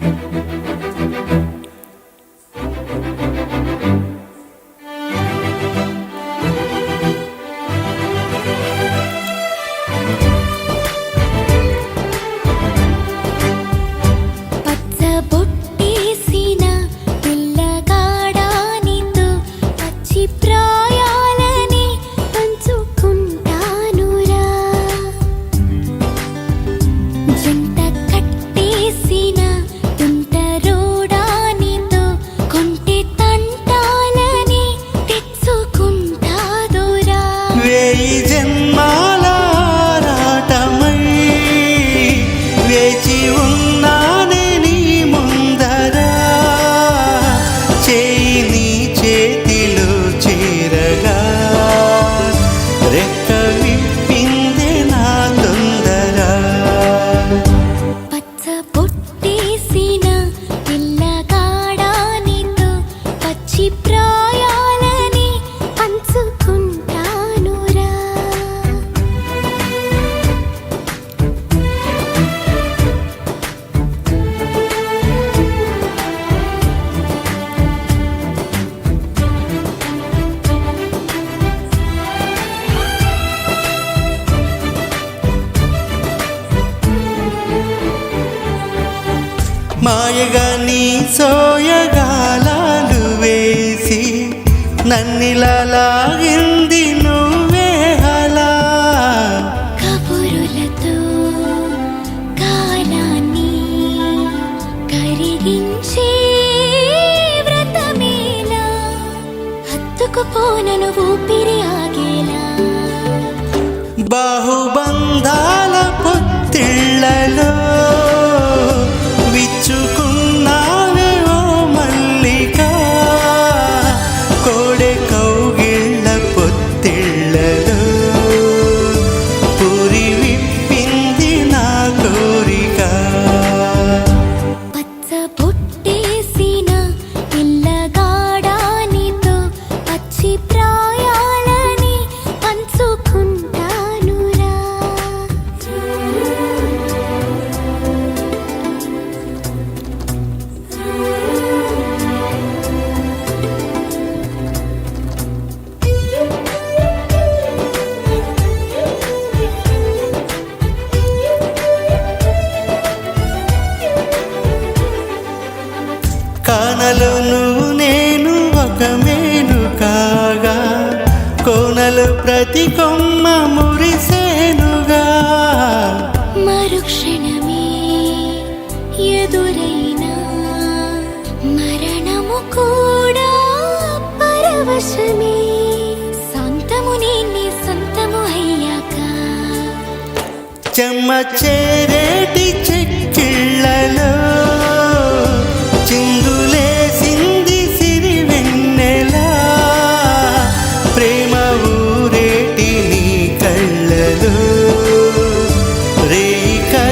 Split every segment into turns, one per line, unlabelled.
Thank you.
మాయగా నీ సోయగాలాలు వేసి నన్నిలలాగింది నువ్వే అలా.
హత్తుకుపోనను ఊపిరి ఆగేలా?
బాహుబంధాల పొత్తిళ్ళలో కోనలును నేను ఒక మేను కాగా. కోనలు ప్రతి కొమ్మ మురిసేనుగా.
మరుక్షణమే ఎదురైన మరణము కూడా పరవశమే. సొంతము నీ సొంతము అయ్యాక.
చెమ్మ చేరేటి చెక్కి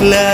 love.